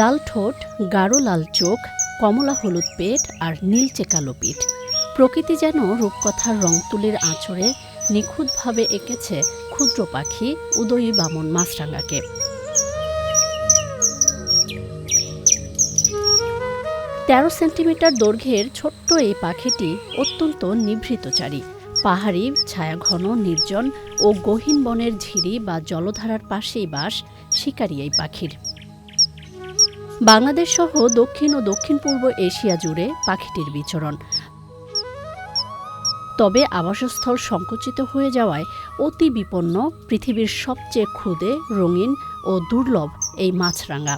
লাল ঠোঁট, গাঢ় লাল চোখ, কমলা হলুদ পেট আর নীলচে কালো পিঠ। প্রকৃতি যেন রূপকথার রং তুলির আঁচড়ে নিখুঁতভাবে এঁকেছে ক্ষুদ্র পাখি উদয়ী বামন মাছরাঙাকে। তেরো সেন্টিমিটার দৈর্ঘ্যের ছোট্ট এই পাখিটি অত্যন্ত নিভৃতচারী। পাহাড়ি, ছায়াঘন, নির্জন ও গহীন বনের ঝিরি বা জলধারার পাশেই বাস শিকারী এই পাখির। বাংলাদেশ সহ দক্ষিণ ও দক্ষিণ পূর্ব এশিয়া জুড়ে পাখিটির বিচরণ। তবে আবাসস্থল সংকুচিত হয়ে যাওয়ায় অতি বিপন্ন, পৃথিবীর সবচেয়ে ক্ষুদে, রঙিন ও দুর্লভ এই মাছরাঙা।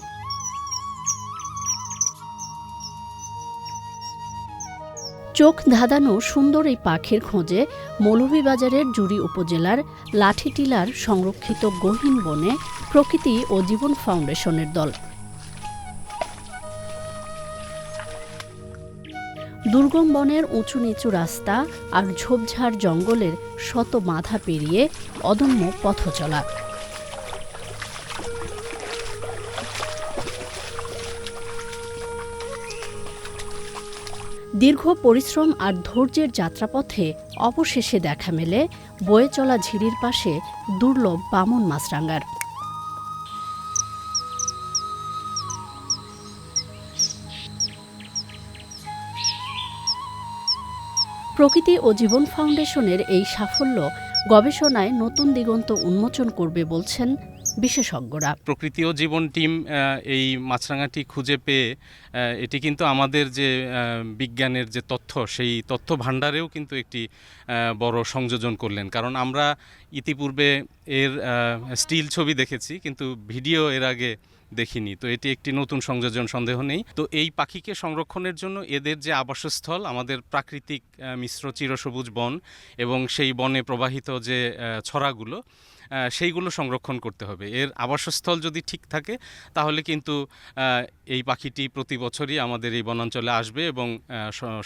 চোখ ধাঁধানো সুন্দর এই পাখির খোঁজে মৌলভীবাজারের জুড়ি উপজেলার লাঠিটিলার সংরক্ষিত গহীন বনে প্রকৃতি ও জীবন ফাউন্ডেশনের দল। দুর্গম বনের উঁচু নিচু রাস্তা আর ঝোপঝাড় জঙ্গলের শত মাথা পেরিয়ে অদম্য পথ চলা। দীর্ঘ পরিশ্রম আর ধৈর্যের যাত্রাপথে অবশেষে দেখা মেলে বয়ে চলা ঝিরির পাশে দুর্লভ বামন মাছরাঙ্গার। প্রকৃতি ও জীবন ফাউন্ডেশনের এই সাফল্য গবেষণায় নতুন দিগন্ত উন্মোচন করবে বলছেন বিশেষজ্ঞরা। প্রকৃতি ও জীবন টিম এই মাছরাঙাটি খুঁজে পেয়ে এটি কিন্তু আমাদের যে বিজ্ঞানের যে তথ্য, সেই তথ্য ভাণ্ডারেও কিন্তু একটি বড় সংযোজন করলেন। কারণ আমরা ইতিপূর্বে এর স্টিল ছবি দেখেছি, কিন্তু ভিডিও এর আগে দেখিনি। তো এটি একটি নতুন সংযোজন, সন্দেহ নেই। তো এই পাখিকে সংরক্ষণের জন্য এদের যে আবাসস্থল, আমাদের প্রাকৃতিক মিশ্র চিরসবুজ বন এবং সেই বনে প্রবাহিত যে ছড়াগুলো সেইগুলো সংরক্ষণ করতে হবে। এর আবাসস্থল যদি ঠিক থাকে, তাহলে কিন্তু এই পাখিটি প্রতি বছরই আমাদের এই বনাঞ্চলে আসবে এবং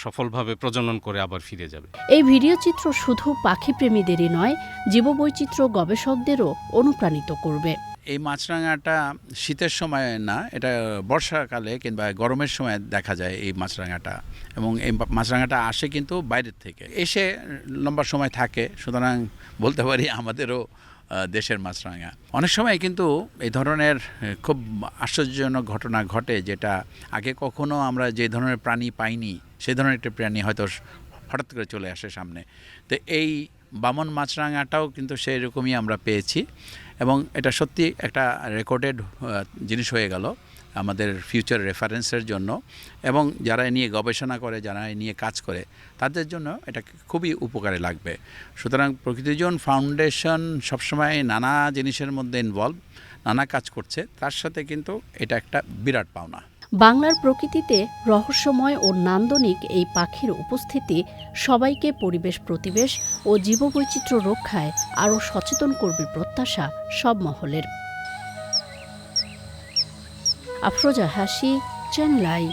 সফলভাবে প্রজনন করে আবার ফিরে যাবে। এই ভিডিও চিত্র শুধু পাখি প্রেমীদেরই নয়, জীববৈচিত্র্য গবেষকদেরও অনুপ্রাণিত করবে। এই মাছরাঙাটা শীতের সময় না, এটা বর্ষাকালে কিংবা গরমের সময় দেখা যায় এই মাছরাঙাটা। এবং এই মাছরাঙাটা আসে কিন্তু বাইরের থেকে। এসে লম্বা সময় থাকে, সুতরাং বলতে পারি আমাদেরও দেশের মাছরাঙা। অনেক সময় কিন্তু এই ধরনের খুব আশ্চর্যজনক ঘটনা ঘটে যেটা আগে কখনো আমরা যে ধরনের প্রাণী পাইনি সেই ধরনের একটা প্রাণী হয়তো হঠাৎ করে চলে আসে সামনে। তো এই বামন মাছরাঙাটাও কিন্তু সেই রকমই আমরা পেয়েছি এবং এটা সত্যি একটা রেকর্ডেড জিনিস হয়ে গেল আমাদের ফিউচার রেফারেন্সের জন্য এবং যারা এ নিয়ে গবেষণা করে, যারা এ নিয়ে কাজ করে, তাদের জন্য এটা খুবই উপকারে লাগবে। সুতরাং প্রকৃতিজন ফাউন্ডেশন সবসময় নানা জিনিসের মধ্যে ইনভলভ নানা কাজ করছে, তার সাথে কিন্তু এটা একটা বিরাট পাওনা। বাংলার প্রকৃতিতে রহস্যময় ও নান্দনিক এই পাখির উপস্থিতি সবাইকে পরিবেশ প্রতিবেশ ও জীববৈচিত্র্য রক্ষায় আরও সচেতন করবে প্রত্যাশা সব মহলের। আফরোজা হাসি, চেন্নাই।